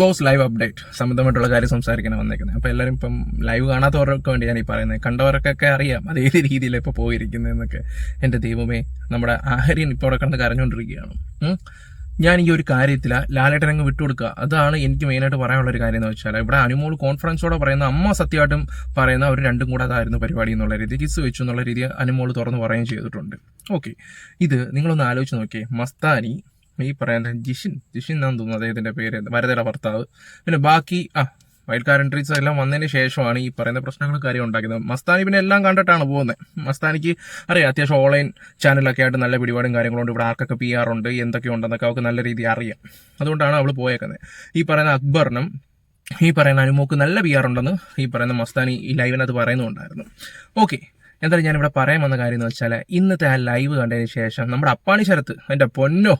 Boss live update സംബന്ധമായിട്ടുള്ള കാര്യം സംസാരിക്കണം വന്നേക്കുന്നത്. അപ്പോൾ എല്ലാവരും ഇപ്പം ലൈവ് കാണാത്തവർക്ക് വേണ്ടി ഞാൻ ഈ പറയുന്നത് കണ്ടവർക്കൊക്കെ അറിയാം അത് ഏത് രീതിയിൽ ഇപ്പോൾ പോയിരിക്കുന്നതെന്നൊക്കെ എന്റെ ദൈവമേ നമ്മുടെ ആര്യൻ ഇപ്പോൾ അവിടെ കണ്ട് കരഞ്ഞുകൊണ്ടിരിക്കുകയാണ്. ഞാൻ ഈ ഒരു കാര്യത്തിൽ ലാലേട്ടൻ അങ്ങ് വിട്ടുകൊടുക്കുക. അതാണ് എനിക്ക് മെയിനായിട്ട് പറയാനുള്ള ഒരു കാര്യം എന്ന് വെച്ചാൽ ഇവിടെ അനുമോൾ കോൺഫറൻസോടെ പറയുന്ന അമ്മ സത്യമായിട്ടും പറയുന്ന അവർ രണ്ടും കൂടെ അതായിരുന്നു പരിപാടി എന്നുള്ള രീതി കിസ് വെച്ചു എന്നുള്ള രീതി അനുമോൾ തുറന്ന് പറയുകയും ചെയ്തിട്ടുണ്ട്. ഓക്കെ ഇത് നിങ്ങളൊന്ന് ആലോചിച്ച് നോക്കിയേ. മസ്താനി ഈ പറയുന്ന ജിഷിൻ ജിഷിൻ എന്നാന്ന് തോന്നുന്നു അദ്ദേഹത്തിന്റെ പേര് വരതയുടെ ഭർത്താവ്. പിന്നെ ബാക്കി ആ വൈൽഡ് കാർ എൻട്രീസ് എല്ലാം വന്നതിന് ശേഷമാണ് ഈ പറയുന്ന പ്രശ്നങ്ങളും കാര്യം ഉണ്ടാക്കിയത് മസ്താനി പിന്നെ എല്ലാം കണ്ടിട്ടാണ് പോകുന്നത് മസ്താനിക്ക് അറിയാം അത്യാവശ്യം ഓൺലൈൻ ചാനലൊക്കെ ആയിട്ട് നല്ല പിടിപാടും കാര്യങ്ങളുണ്ട് ഇവിടെ ആർക്കൊക്കെ പി ആർ ഉണ്ട് എന്തൊക്കെ ഉണ്ടെന്നൊക്കെ അവർക്ക് നല്ല രീതി അറിയാം. അതുകൊണ്ടാണ് അവൾ പോയേക്കുന്നത്. ഈ പറയുന്ന അക്ബറിനും ഈ പറയുന്ന അനുമോക്ക് നല്ല പി ആർ ഉണ്ടെന്ന് ഈ പറയുന്ന മസ്താനി ഈ ലൈവിനകത്ത് പറയുന്നുണ്ടായിരുന്നു. ഓക്കെ എന്തായാലും ഞാനിവിടെ പറയാൻ വന്ന കാര്യം എന്ന് വെച്ചാൽ ഇന്നത്തെ ആ ലൈവ് കണ്ടതിന് ശേഷം നമ്മുടെ അപ്പാണി ശരത്ത് എന്റെ പൊന്നോ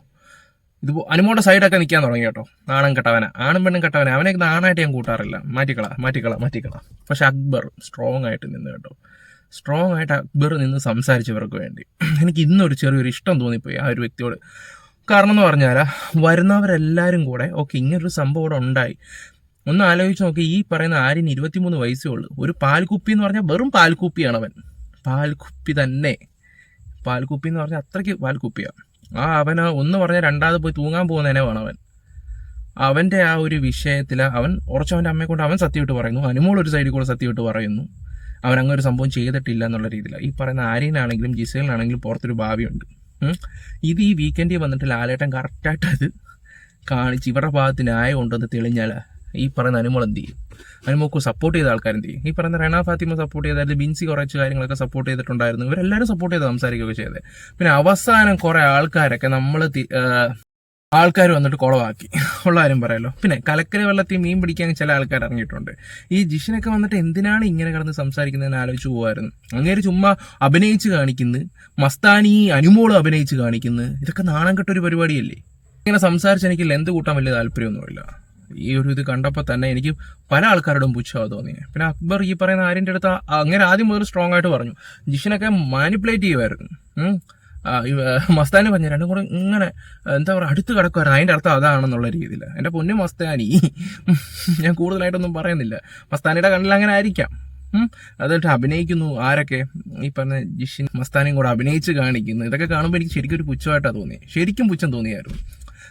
ഇത് അനുമോടെ സൈഡൊക്കെ നിൽക്കാൻ തുടങ്ങി കേട്ടോ. നാണം കെട്ടവന. ആണും പെണ്ണും കെട്ടവന. അവനെ നാണായിട്ട് ഞാൻ കൂട്ടാറില്ല. മാറ്റിക്കള മാറ്റിക്കള മാറ്റിക്കള. പക്ഷെ അക്ബർ സ്ട്രോങ് ആയിട്ട് നിന്ന് കേട്ടോ. സ്ട്രോങ് ആയിട്ട് അക്ബർ നിന്ന് സംസാരിച്ചവർക്ക് വേണ്ടി. എനിക്ക് ഇന്നൊരു ചെറിയൊരു ഇഷ്ടം തോന്നിപ്പോയി ആ ഒരു വ്യക്തിയോട്. കാരണം എന്ന് പറഞ്ഞാൽ വരുന്നവരെല്ലാവരും കൂടെ ഓക്കെ ഇങ്ങനൊരു സംഭവം ഇവിടെ ഉണ്ടായി. ഒന്ന് ആലോചിച്ച് നോക്കി ഈ പറയുന്ന ആര്യന് ഇരുപത്തിമൂന്ന് വയസ്സേ ഉള്ളൂ. ഒരു പാൽക്കുപ്പി എന്ന് പറഞ്ഞാൽ വെറും പാൽക്കുപ്പിയാണ് അവൻ പാൽക്കുപ്പി തന്നെ. പാൽക്കുപ്പി എന്ന് പറഞ്ഞാൽ അത്രയ്ക്ക് പാൽക്കുപ്പിയാണ് ആ അവന് ഒന്ന് പറഞ്ഞ രണ്ടാമത് പോയി തൂങ്ങാൻ പോകുന്നതിനെ വേണം അവൻ. അവന്റെ ആ ഒരു വിഷയത്തിൽ അവൻ ഉറച്ചവന്റെ അമ്മയെ കൊണ്ട് അവൻ സത്യമായിട്ട് പറയുന്നു. അനുമോൾ ഒരു സൈഡിൽ കൂടെ സത്യമായിട്ട് പറയുന്നു. അവൻ അങ്ങനെ ഒരു സംഭവം ചെയ്തിട്ടില്ല എന്നുള്ള രീതിയിലാണ് ഈ പറയുന്ന ആര്യനാണെങ്കിലും ജിസേലിനാണെങ്കിലും പുറത്തൊരു ഭാവിയുണ്ട്. ഇത് ഈ വീക്കെൻഡിൽ വന്നിട്ട് ലാലേട്ടൻ കറക്റ്റായിട്ട് അത് കാണിച്ച് ഇവരുടെ ഭാഗത്ത് ന്യായം ഉണ്ടെന്ന് തെളിഞ്ഞാൽ ഈ പറയുന്ന അനുമോൾ എന്ത് ചെയ്യും? അനുമോക്ക് സപ്പോർട്ട് ചെയ്ത ആൾക്കാർ എന്ത് ചെയ്യും? ഈ പറയുന്ന റെന ഫാത്തിമ സപ്പോർട്ട് ചെയ്താൽ ബിൻസി കുറച്ച് കാര്യങ്ങളൊക്കെ സപ്പോർട്ട് ചെയ്തിട്ടുണ്ടായിരുന്നു. ഇവരെല്ലാവരും സപ്പോർട്ട് ചെയ്ത് സംസാരിക്കുകയൊക്കെ ചെയ്തത് പിന്നെ അവസാനം കുറെ ആൾക്കാരൊക്കെ നമ്മൾ ആൾക്കാർ വന്നിട്ട് കുളവാക്കി. ഉള്ള കാര്യം പറയാലോ. പിന്നെ കലക്കര വെള്ളത്തിൽ മീൻ പിടിക്കാൻ ചില ആൾക്കാർ ഇറങ്ങിയിട്ടുണ്ട്. ഈ ജിഷിനൊക്കെ വന്നിട്ട് എന്തിനാണ് ഇങ്ങനെ കിടന്ന് സംസാരിക്കുന്നതെന്ന് ആലോചിച്ച് പോകുമായിരുന്നു അങ്ങേര് ചുമ്മാ അഭിനയിച്ച് കാണിക്കുന്നു. മസ്താനി അനുമോൾ അഭിനയിച്ച് കാണിക്കുന്നു. ഇതൊക്കെ നാണം കെട്ടൊരു പരിപാടിയല്ലേ? ഇങ്ങനെ സംസാരിച്ച് എനിക്ക് ലെന്ത് കൂട്ടാൻ വലിയ താല്പര്യമൊന്നുമില്ല. ഈ ഒരു ഇത് കണ്ടപ്പോൾ തന്നെ എനിക്ക് പല ആൾക്കാരോടും പുച്ഛമാണ് തോന്നി. പിന്നെ അക്ബർ ഈ പറയുന്ന ആര്യന്റെ അടുത്ത് അങ്ങനെ ആദ്യം മുതൽ സ്ട്രോങ് ആയിട്ട് പറഞ്ഞു. ജിഷിനൊക്കെ മാനിപ്പുലേറ്റ് ചെയ്യുമായിരുന്നു മസ്താനി പറഞ്ഞു രണ്ടും കൂടെ ഇങ്ങനെ എന്താ പറയുക അടുത്ത് കിടക്കുമായിരുന്നു അതിന്റെ അർത്ഥം അതാണെന്നുള്ള രീതിയിൽ. എന്റെ പൊന്നു മസ്താനി. ഞാൻ കൂടുതലായിട്ടൊന്നും പറയുന്നില്ല. മസ്താനിയുടെ കണ്ണിൽ അങ്ങനെ ആയിരിക്കാം. അതായിട്ട് അഭിനയിക്കുന്നു ആരൊക്കെ? ഈ പറഞ്ഞ ജിഷിൻ മസ്താനിയും കൂടെ അഭിനയിച്ച് കാണിക്കുന്നു. ഇതൊക്കെ കാണുമ്പോൾ എനിക്ക് ശരിക്കും ഒരു പുച്ഛമായിട്ടാണ് തോന്നിയത് ശരിക്കും പുച്ഛം തോന്നിയായിരുന്നു.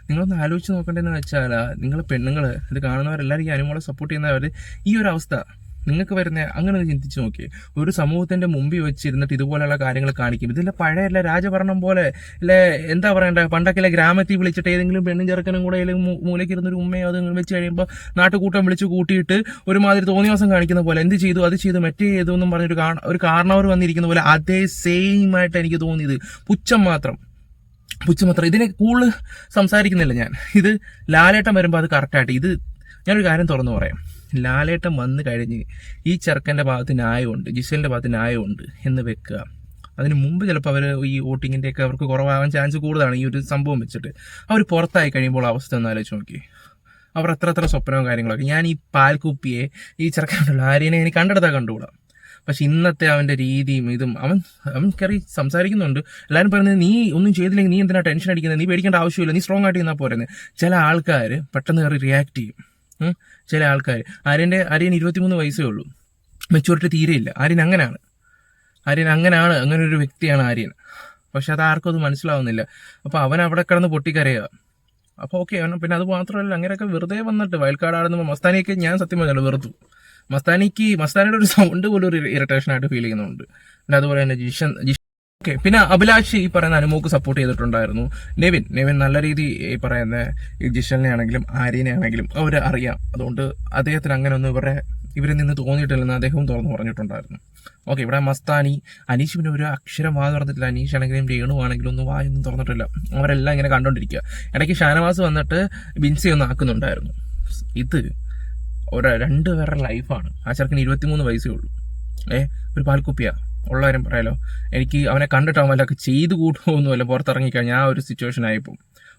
നിങ്ങളൊന്ന് ആലോചിച്ച് നോക്കേണ്ടതെന്ന് വെച്ചാൽ നിങ്ങൾ പെണ്ണുങ്ങൾ ഇത് കാണുന്നവരെല്ലാവരും ഈ അനുമോളെ സപ്പോർട്ട് ചെയ്യുന്നവർ ഈ ഒരു അവസ്ഥ നിങ്ങൾക്ക് വരുന്ന അങ്ങനെ ചിന്തിച്ച് നോക്കി. ഒരു സമൂഹത്തിന്റെ മുമ്പിൽ വെച്ചിരുന്നിട്ട് ഇതുപോലെയുള്ള കാര്യങ്ങൾ കാണിക്കും. ഇതിലെ പഴയല്ല രാജഭരണം പോലെ അല്ലെ എന്താ പറയണ്ട? പണ്ടൊക്കെ ഗ്രാമത്തിൽ വിളിച്ചിട്ട് ഏതെങ്കിലും പെണ്ണും ചെറുക്കനും കൂടെ മൂലയ്ക്ക് ഇരുന്നൊരു ഉമ്മയോ അത് വെച്ച് കഴിയുമ്പോൾ നാട്ടുകൂട്ടം വിളിച്ച് കൂട്ടിയിട്ട് ഒരുമാതിരി തോന്നിയാസം കാണിക്കുന്ന പോലെ എന്ത് ചെയ്തു അത് ചെയ്തു മറ്റേ ചെയ്തു എന്നും പറഞ്ഞൊരു ഒരു കാരണവർ വന്നിരിക്കുന്ന പോലെ അതേ സെയിം ആയിട്ട് എനിക്ക് തോന്നിയത്. പുച്ഛം മാത്രം. പുച്ഛമാത്രം. ഇതിനെ കൂടുതൽ സംസാരിക്കുന്നില്ല ഞാൻ. ഇത് ലാലേട്ടൻ വരുമ്പോൾ അത് കറക്റ്റായിട്ട് ഇത് ഞാനൊരു കാര്യം തുറന്നു പറയാം. ലാലേട്ടൻ വന്നു കഴിഞ്ഞ് ഈ ചെറുക്കന്റെ ഭാഗത്ത് ന്യായമുണ്ട് ജിസലിന്റെ ഭാഗത്ത് ന്യായമുണ്ട് എന്ന് വെക്കുക. അതിന് മുമ്പ് ചിലപ്പോൾ അവർ ഈ വോട്ടിങ്ങിന്റെ ഒക്കെ അവർക്ക് കുറവാകാൻ ചാൻസ് കൂടുതലാണ് ഈ ഒരു സംഭവം വെച്ചിട്ട്. അവർ പുറത്തായി കഴിയുമ്പോൾ അവസ്ഥ ഒന്ന് ആലോചിച്ച് നോക്കി. അവർ എത്ര എത്ര സ്വപ്നവും കാര്യങ്ങളൊക്കെ. ഞാൻ ഈ പാൽക്കുപ്പിയെ ഈ ചെറുക്കനുള്ള ആര്യനെ എനിക്ക് കണ്ടെടുത്താൽ കണ്ടുകൂടാ? പക്ഷെ ഇന്നത്തെ അവന്റെ രീതിയും ഇതും അവൻ അവൻ കയറി സംസാരിക്കുന്നുണ്ട്. എല്ലാവരും പറയുന്നത് നീ ഒന്നും ചെയ്തില്ലെങ്കിൽ നീ എന്തിനാ ടെൻഷൻ അടിക്കുന്നത്? നീ പേടിക്കേണ്ട ആവശ്യമില്ല. നീ സ്ട്രോങ് ആയിട്ട് നിന്നാൽ പോരുന്നത് ചില ആൾക്കാർ പെട്ടെന്ന് കയറി റിയാക്ട് ചെയ്യും. ചില ആൾക്കാർ ആര്യന്റെ ആര്യൻ ഇരുപത്തിമൂന്ന് വയസ്സേ ഉള്ളൂ. മെച്ചൂരിറ്റി തീരെയില്ല ആര്യൻ അങ്ങനെയാണ് ആര്യൻ അങ്ങനെയാണ് അങ്ങനെ ഒരു വ്യക്തിയാണ് ആര്യൻ. പക്ഷെ അത് ആർക്കും അത് മനസ്സിലാവുന്നില്ല. അപ്പോൾ അവൻ അവിടെ കിടന്ന് പൊട്ടിക്കരയുക അപ്പോൾ ഓക്കെ പിന്നെ അത് മാത്രമല്ല അങ്ങനെയൊക്കെ വെറുതെ വന്നിട്ട് വയൽക്കാടാടുന്ന മസ്താനിയൊക്കെ ഞാൻ സത്യം പറഞ്ഞല്ലോ വെറുത്തു. മസ്താനിക്ക് മസ്താനിയുടെ ഒരു സൗണ്ട് പോലും ഒരു ഇറിറ്റേഷൻ ആയിട്ട് ഫീൽ ചെയ്യുന്നുണ്ട്. പിന്നെ അതുപോലെ തന്നെ ജിഷൻ ജിഷൻ ഓക്കെ പിന്നെ അഭിലാഷ് ഈ പറയുന്ന അനുമോക്ക് സപ്പോർട്ട് ചെയ്തിട്ടുണ്ടായിരുന്നു. നെവിൻ നെവിൻ നല്ല രീതി ഈ പറയുന്ന ജിഷനെ ആണെങ്കിലും ആര്യനെ ആണെങ്കിലും അവർ അറിയാം. അതുകൊണ്ട് അദ്ദേഹത്തിന് അങ്ങനെ ഒന്നും ഇവരുടെ ഇവരിൽ നിന്ന് തോന്നിയിട്ടില്ലെന്ന് അദ്ദേഹവും തുറന്നു പറഞ്ഞിട്ടുണ്ടായിരുന്നു. ഓക്കെ ഇവിടെ മസ്താനി അനീഷ് പിന്നെ ഒരു അക്ഷരം വാ തുറന്നിട്ടില്ല. അനീഷ് ആണെങ്കിലും രേണു ആണെങ്കിലും ഒന്നും വായൊന്നും തുറന്നിട്ടില്ല. അവരെല്ലാം ഇങ്ങനെ കണ്ടോണ്ടിരിക്കുക ഇടയ്ക്ക് ഷാനവാസ് വന്നിട്ട് ബിൻസി ഒന്ന് ആക്കുന്നുണ്ടായിരുന്നു. ഇത് ഒരു രണ്ട് പേരുടെ ലൈഫാണ് ആ ചെറുക്കന് ഇരുപത്തിമൂന്ന് വയസ്സേ ഉള്ളൂ. ഏ ഒരു പാൽക്കുപ്പിയാ. ഉള്ള കാര്യം പറയാലോ. എനിക്ക് അവനെ കണ്ടിട്ട് അവൻ വല്ലതൊക്കെ ചെയ്ത് കൂട്ടുമൊന്നുമല്ല പുറത്തിറങ്ങി കഴിഞ്ഞാൽ ആ ഒരു സിറ്റുവേഷൻ ആയപ്പോൾ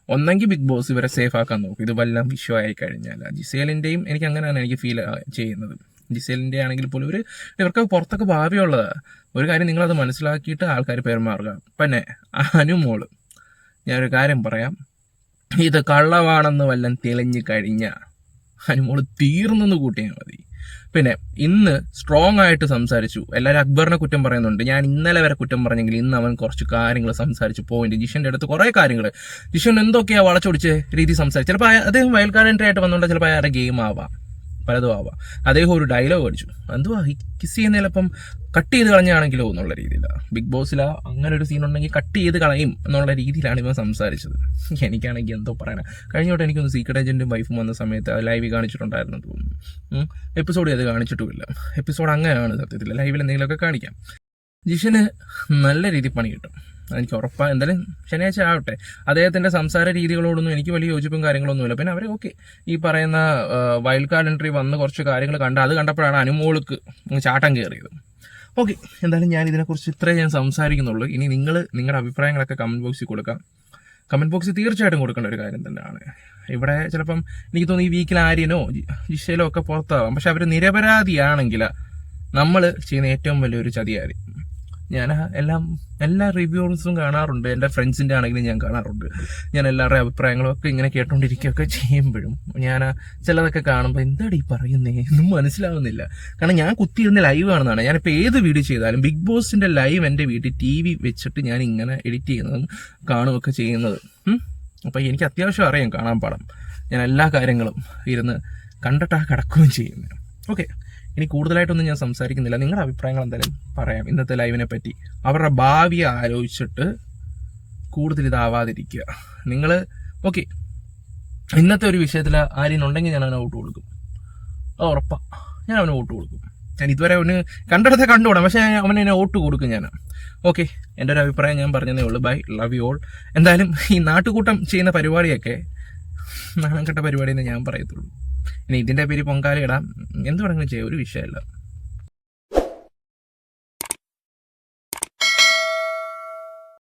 ഒന്നെങ്കിൽ ബിഗ് ബോസ് ഇവരെ സേഫ് ആക്കാൻ നോക്കും. ഇത് വിഷു ആയി കഴിഞ്ഞാൽ ജിസേലിന്റെയും എനിക്ക് അങ്ങനെയാണ് എനിക്ക് ഫീൽ ചെയ്യുന്നത്. ജിസേലിന്റെ ആണെങ്കിൽ പോലും ഒരു ഇവർക്ക് പുറത്തൊക്കെ ഭാവിയുള്ളതാണ് ഒരു കാര്യം നിങ്ങളത് മനസ്സിലാക്കിയിട്ട് ആൾക്കാർ പെരുമാറുക. പിന്നെ അനുമോൾ ഞാനൊരു കാര്യം പറയാം. ഇത് കള്ളമാണെന്ന് വല്ലം തെളിഞ്ഞു കഴിഞ്ഞാൽ അനുമോൾ തീർന്നെന്ന് കൂട്ടിയാൽ മതി. പിന്നെ ഇന്ന് സ്ട്രോങ് ആയിട്ട് സംസാരിച്ചു. എല്ലാവരും അക്ബറിനെ കുറ്റം പറയുന്നുണ്ട്. ഞാൻ ഇന്നലെ വരെ കുറ്റം പറഞ്ഞെങ്കിൽ ഇന്ന് അവൻ കുറച്ച് കാര്യങ്ങൾ സംസാരിച്ചു പോയിന്റ്. ജിഷന്റെ അടുത്ത് കുറേ കാര്യങ്ങൾ. ജിഷൻ എന്തൊക്കെയാ വളച്ചൊടിച്ച് രീതി സംസാരിച്ചു ചിലപ്പോൾ അദ്ദേഹം വയൽക്കാരന്റെ ആയിട്ട് വന്നുകൊണ്ട് ചിലപ്പോൾ അയാളുടെ ഗെയിം ആവാം. പലതും ആവാം അദ്ദേഹം ഒരു ഡയലോഗ് അടിച്ചു. എന്തുവാ ഈ കിസ് ചെയ്യുന്ന ചിലപ്പം കട്ട് ചെയ്ത് കളഞ്ഞാണെങ്കിലോ എന്നുള്ള രീതിയിലാണ് ബിഗ് ബോസിൽ അങ്ങനെ ഒരു സീൻ ഉണ്ടെങ്കിൽ കട്ട് ചെയ്ത് കളയും എന്നുള്ള രീതിയിലാണ് ഇവൻ സംസാരിച്ചത്. എനിക്കാണെങ്കിൽ എന്തോ പറയാനാ. കഴിഞ്ഞോട്ട് എനിക്കൊന്ന് സീക്രട്ട് ഏജന്റും വൈഫും വന്ന സമയത്ത് ലൈവ് കാണിച്ചിട്ടുണ്ടായിരുന്നു തോന്നുന്നു. എപ്പിസോഡ് ചെയ്ത് കാണിച്ചിട്ടുമില്ല. എപ്പിസോഡ് അങ്ങനെയാണ് സത്യത്തിൽ. ലൈവിൽ എന്തെങ്കിലുമൊക്കെ കാണിക്കാം. ജിഷന് നല്ല രീതിയിൽ പണി കിട്ടും. എനിക്ക് ഉറപ്പാണ് എന്തായാലും ശനിയാഴ്ച ആവട്ടെ. അദ്ദേഹത്തിന്റെ സംസാര രീതികളോടൊന്നും എനിക്ക് വലിയ യോജിപ്പും കാര്യങ്ങളൊന്നുമില്ല. പിന്നെ അവർ ഓക്കെ ഈ പറയുന്ന വൈൽഡ് കാർഡ് എൻട്രി വന്ന് കുറച്ച് കാര്യങ്ങൾ കണ്ട് അത് കണ്ടപ്പോഴാണ് അനുമോൾക്ക് ചാട്ടം കയറിയത്. ഓക്കെ എന്തായാലും ഞാൻ ഇതിനെക്കുറിച്ച് ഇത്രേ ഞാൻ സംസാരിക്കുന്നുള്ളൂ. ഇനി നിങ്ങൾ നിങ്ങളുടെ അഭിപ്രായങ്ങളൊക്കെ കമന്റ് ബോക്സിൽ കൊടുക്കാം. കമന്റ് ബോക്സിൽ തീർച്ചയായിട്ടും കൊടുക്കേണ്ട ഒരു കാര്യം തന്നെയാണ്. ഇവിടെ ചിലപ്പം എനിക്ക് തോന്നുന്നു ഈ വീക്കിൽ ആര്യനോ ജിഷയിലോ ഒക്കെ പുറത്താവാം. പക്ഷെ അവർ നിരപരാധിയാണെങ്കിൽ നമ്മൾ ചെയ്യുന്ന ഏറ്റവും വലിയൊരു ചതിയായിരിക്കും ഞാൻ എല്ലാം എല്ലാ റിവ്യൂസും കാണാറുണ്ട്. എന്റെ ഫ്രണ്ട്സിന്റെ ആണെങ്കിലും ഞാൻ കാണാറുണ്ട്. ഞാൻ എല്ലാവരുടെയും അഭിപ്രായങ്ങളും ഒക്കെ ഇങ്ങനെ കേട്ടോണ്ടിരിക്കുകയൊക്കെ ചെയ്യുമ്പോഴും ഞാൻ ചിലതൊക്കെ കാണുമ്പോൾ എന്താണ് ഈ പറയുന്നേ? ഒന്നും മനസ്സിലാവുന്നില്ല. കാരണം ഞാൻ കുത്തിയിരുന്ന ലൈവ് ആണെന്നാണ്. ഞാനിപ്പോൾ ഏത് വീഡിയോ ചെയ്താലും ബിഗ് ബോസിന്റെ ലൈവ് എന്റെ വീട്ടിൽ ടി വി വെച്ചിട്ട് ഞാൻ ഇങ്ങനെ എഡിറ്റ് ചെയ്യുന്നതും കാണുകയൊക്കെ ചെയ്യുന്നത്. അപ്പോൾ എനിക്ക് അത്യാവശ്യം അറിയാം കാണാൻ പാടം. ഞാൻ എല്ലാ കാര്യങ്ങളും ഇരുന്ന് കണ്ടിട്ടാ കിടക്കുകയും ചെയ്യുന്നു ഓക്കെ ഇനി കൂടുതലായിട്ടൊന്നും ഞാൻ സംസാരിക്കുന്നില്ല. നിങ്ങളുടെ അഭിപ്രായങ്ങൾ എന്തായാലും പറയാം. ഇന്നത്തെ ലൈവിനെ പറ്റി. അവരുടെ ഭാവിയെ ആലോചിച്ചിട്ട് കൂടുതൽ ഇതാവാതിരിക്കുക. നിങ്ങൾ ഓക്കെ. ഇന്നത്തെ ഒരു വിഷയത്തിൽ ആരെയും ഉണ്ടെങ്കിൽ ഞാൻ അവനെ വോട്ട് കൊടുക്കും. അത് ഉറപ്പാ. ഞാൻ അവന് വോട്ട് കൊടുക്കും. ഞാൻ ഇതുവരെ അവന് കണ്ടെടുത്ത കണ്ടുകൂടാം. പക്ഷേ ഞാൻ അവനെ വോട്ട് കൊടുക്കും ഞാൻ ഓക്കെ. എന്റെ ഒരു അഭിപ്രായം ഞാൻ പറഞ്ഞതേ ഉള്ളൂ. ബൈ. ലവ് യു ഓൾ എന്തായാലും ഈ നാട്ടുകൂട്ടം ചെയ്യുന്ന പരിപാടിയൊക്കെ നാണം കെട്ട പരിപാടി എന്ന് ഞാൻ പറയത്തുള്ളൂ. ഇനി ഇതിന്റെ പേര് പൊങ്കാല ഇടാം. എന്ത് വേണമെങ്കിലും ചെയ്യാം. ഒരു വിഷയമല്ല.